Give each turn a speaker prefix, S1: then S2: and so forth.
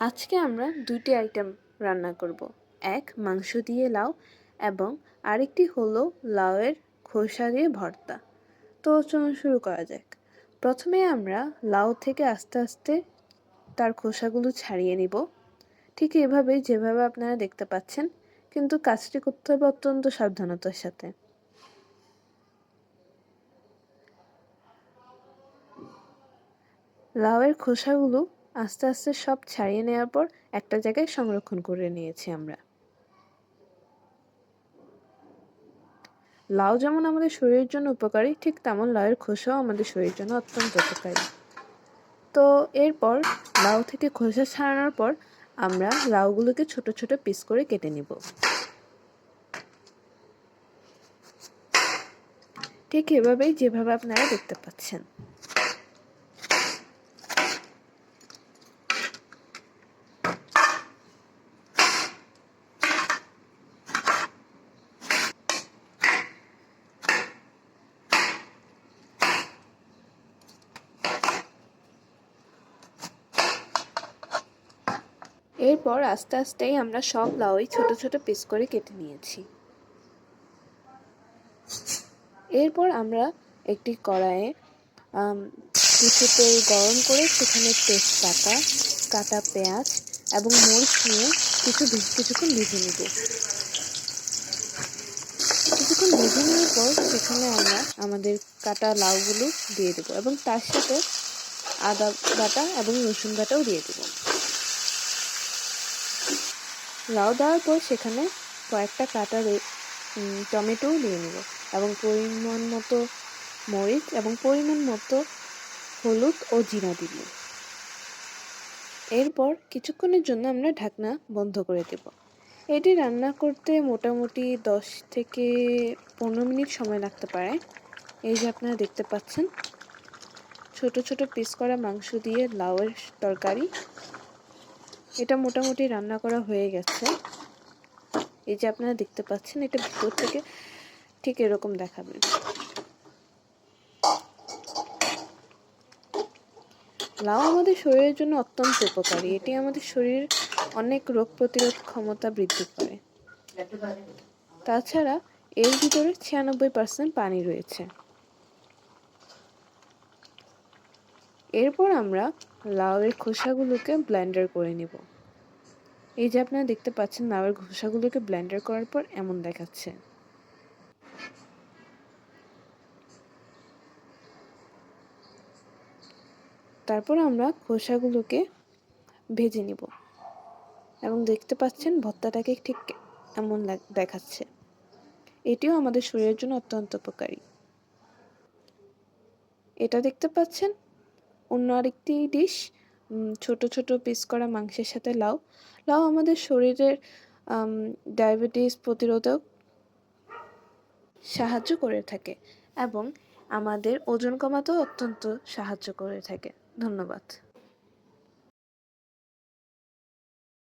S1: আজকে আমরা দুইটি আইটেম রান্না করব। এক, মাংস দিয়ে লাউ এবং আরেকটি হলো লাউয়ের খোসা দিয়ে ভর্তা। তো চলুন শুরু করা যাক। প্রথমে আমরা লাউ থেকে আস্তে আস্তে তার খোসাগুলো ছাড়িয়ে নিব। ঠিক এভাবে যেভাবে আপনারা দেখতে পাচ্ছেন, কিন্তু কাজটি করতে হবে অত্যন্ত সাবধানতার সাথে। লাউয়ের খোসাগুলো আস্তে আস্তে সব ছাড়িয়ে নেওয়ার পর একটা জায়গায় সংরক্ষণ করে নিয়েছি আমরা। লাউ যেমন আমাদের শরীরের জন্য উপকারী, ঠিক তেমন লাউয়ের খোসাও আমাদের শরীরের জন্য অত্যন্ত উপকারী। তো এরপর লাউ থেকে খোসা ছাড়ানোর পর আমরা লাউগুলোকে ছোট ছোট পিস করে কেটে নিব। ঠিক এভাবেই যেভাবে আপনারা দেখতে পাচ্ছেন। এরপর আস্তে আস্তেই আমরা সব লাউই ছোট ছোট পিস করে কেটে নিয়েছি। এরপর আমরা একটি কড়াইয়ে কিছু তেল গরম করে সেখানে তেজপাতা, কাটা পেঁয়াজ এবং মরিচ নিয়ে কিছু কিছুক্ষণ ভেজে নেব। কিছুক্ষণ ভেজে নেওয়ার পর সেখানে আমরা আমাদের কাটা লাউগুলো দিয়ে দেবো এবং তার সাথে আদা বাটা এবং রসুন বাটাও দিয়ে দেবো। লাউ দেওয়ার পর সেখানে কয়েকটা কাটা টমেটোও দিয়ে নেব এবং পরিমাণ মতো মরিচ এবং পরিমাণ মতো হলুদ ও জিরা দিব এরপর কিছুক্ষণের জন্য আমরা ঢাকনা বন্ধ করে দেব। এটি রান্না করতে মোটামুটি দশ থেকে পনেরো মিনিট সময় লাগতে পারে। এই যে আপনারা দেখতে পাচ্ছেন, ছোট ছোট পিস করা মাংস দিয়ে লাউয়ের তরকারি। এটা মোটামুটি রান্না করা হয়ে গেছে। এই যে আপনারা দেখতে পাচ্ছেন, এটা ভিতর থেকে ঠিক এরকম দেখাবে। লাউ আমাদের শরীরের জন্য অত্যন্ত উপকারী। এটি আমাদের শরীর অনেক রোগ প্রতিরোধ ক্ষমতা বৃদ্ধি করে। তাছাড়া এর ভিতরে ছিয়ানব্বই পার্সেন্ট পানি রয়েছে। এরপর আমরা লাউয়ের খোসাগুলোকে ব্লেন্ডার করে নিব। এই যে আপনারা দেখতে পাচ্ছেন, লাউয়ের খোসাগুলোকে ব্লেন্ডার করার পর এমন দেখাচ্ছে। তারপর আমরা খোসাগুলোকে ভেজে নিব এবং দেখতে পাচ্ছেন ভর্তাটাকে ঠিক এমন দেখাচ্ছে। এটিও আমাদের শরীরের জন্য অত্যন্ত উপকারী। এটা দেখতে পাচ্ছেন অন্য আরেকটি ডিশ ছোট ছোট পিস করা মাংসের সাথে লাউ। লাউ আমাদের শরীরের ডায়াবেটিস প্রতিরোধক সাহায্য করে থাকে এবং আমাদের ওজন কমাতেও অত্যন্ত সাহায্য করে থাকে। ধন্যবাদ।